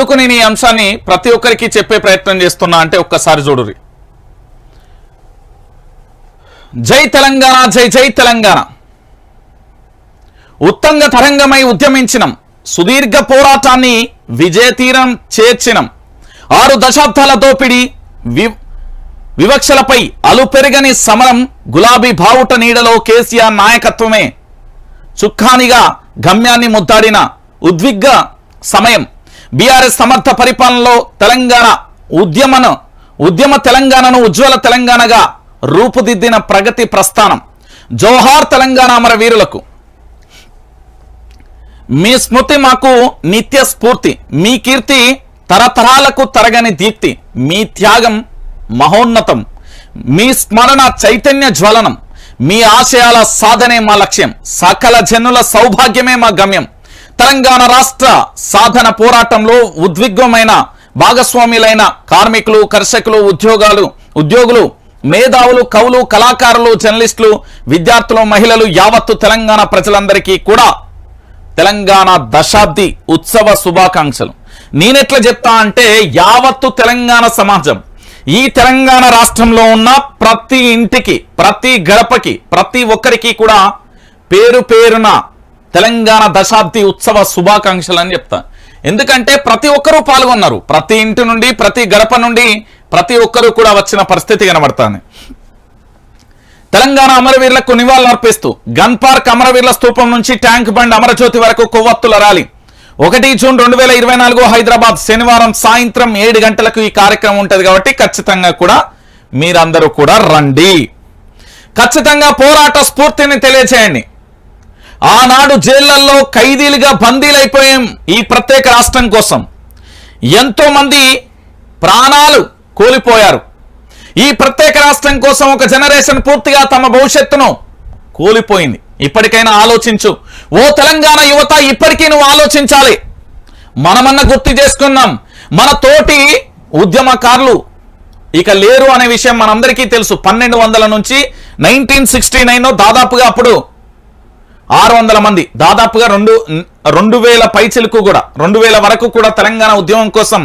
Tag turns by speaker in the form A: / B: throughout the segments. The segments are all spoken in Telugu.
A: ఎందుకు నేను ఈ అంశాన్ని ప్రతి ఒక్కరికి చెప్పే ప్రయత్నం చేస్తున్నా అంటే ఒక్కసారి చూడురి జై తెలంగాణ జై జై తెలంగాణ. ఉత్తంగ తరంగమై ఉద్యమించినం. సుదీర్ఘ పోరాటాన్ని విజయతీరం చేర్చినం. ఆరు దశాబ్దాల దోపిడి వివక్షలపై అలుపెరగని సమరం గులాబీ బావుట నీడలో కేసీఆర్ నాయకత్వమే. చుక్కానిగా గమ్యాన్ని ముద్దాడిన ఉద్విగ్గ సమయం. బీఆర్ఎస్ సమర్థ పరిపాలనలో తెలంగాణ ఉద్యమను ఉద్యమ తెలంగాణను ఉజ్వల తెలంగాణగా రూపుదిద్దిన ప్రగతి ప్రస్థానం. జోహార్ తెలంగాణ అమర వీరులకు మీ స్మృతి మాకు నిత్య స్ఫూర్తి మీ కీర్తి తరతరాలకు తరగని దీప్తి మీ త్యాగం మహోన్నతం మీ స్మరణ చైతన్య జ్వలనం మీ ఆశయాల సాధనే మా లక్ష్యం సకల జనుల సౌభాగ్యమే మా గమ్యం. తెలంగాణ రాష్ట్ర సాధన పోరాటంలో ఉద్విగ్నమైన భాగస్వాములైన కార్మికులు కర్షకులు ఉద్యోగాలు ఉద్యోగులు మేధావులు కవులు కళాకారులు జర్నలిస్టులు విద్యార్థులు మహిళలు యావత్తు తెలంగాణ ప్రజలందరికీ కూడా తెలంగాణ దశాబ్ది ఉత్సవ శుభాకాంక్షలు. నేనెట్లా చెప్తా అంటే యావత్తు తెలంగాణ సమాజం ఈ తెలంగాణ రాష్ట్రంలో ఉన్న ప్రతి ఇంటికి ప్రతి గడపకి ప్రతి ఒక్కరికి కూడా పేరు పేరున తెలంగాణ దశాబ్ది ఉత్సవ శుభాకాంక్షలు అని చెప్తా. ఎందుకంటే ప్రతి ఒక్కరూ పాల్గొన్నారు. ప్రతి ఇంటి నుండి ప్రతి గడప నుండి ప్రతి ఒక్కరూ కూడా వచ్చిన పరిస్థితి కనబడుతుంది. తెలంగాణ అమరవీరులకు నివాళులు అర్పిస్తూ గన్ పార్క్ అమరవీరుల స్తూపం నుంచి ట్యాంక్ బండ్ అమరజ్యోతి వరకు కొవ్వొత్తుల ర్యాలీ. ఒకటి జూన్ రెండు వేల ఇరవై నాలుగు హైదరాబాద్ శనివారం సాయంత్రం ఏడు గంటలకు ఈ కార్యక్రమం ఉంటుంది కాబట్టి ఖచ్చితంగా కూడా మీరందరూ కూడా రండి. ఖచ్చితంగా పోరాట స్ఫూర్తిని తెలియజేయండి ఆనాడు జైళ్ళలో ఖైదీలుగా బందీలైపోయాం ఈ ప్రత్యేక రాష్ట్రం కోసం. ఎంతో మంది ప్రాణాలు కోల్పోయారు. ఈ ప్రత్యేక రాష్ట్రం కోసం ఒక జనరేషన్ పూర్తిగా తమ భవిష్యత్తును కోల్పోయింది. ఇప్పటికైనా ఆలోచించు. ఓ తెలంగాణ యువత ఇప్పటికీ నువ్వు ఆలోచించాలి. మనమన్న గుర్తు చేసుకున్నాం. మన తోటి ఉద్యమకారులు ఇక లేరు అనే విషయం మనందరికీ తెలుసు. పన్నెండు వందల నుంచి నైన్టీన్ సిక్స్టీ నైన్ దాదాపుగా అప్పుడు ఆరు వందల మంది. దాదాపుగా రెండు రెండు వేల పైచిలకు కూడా రెండు వేల వరకు కూడా తెలంగాణ ఉద్యమం కోసం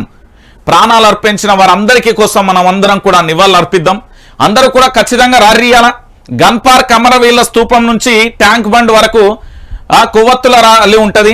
A: ప్రాణాలు అర్పించిన వారందరికీ కోసం మనం అందరం కూడా నివాళులు అర్పిద్దాం. అందరూ కూడా ఖచ్చితంగా రారియాల గన్ పార్క్ అమరవీళ్ళ స్తూపం నుంచి ట్యాంక్ బండ్ వరకు ఆ కొవ్వొత్తుల ర్యాలీ ఉంటుంది.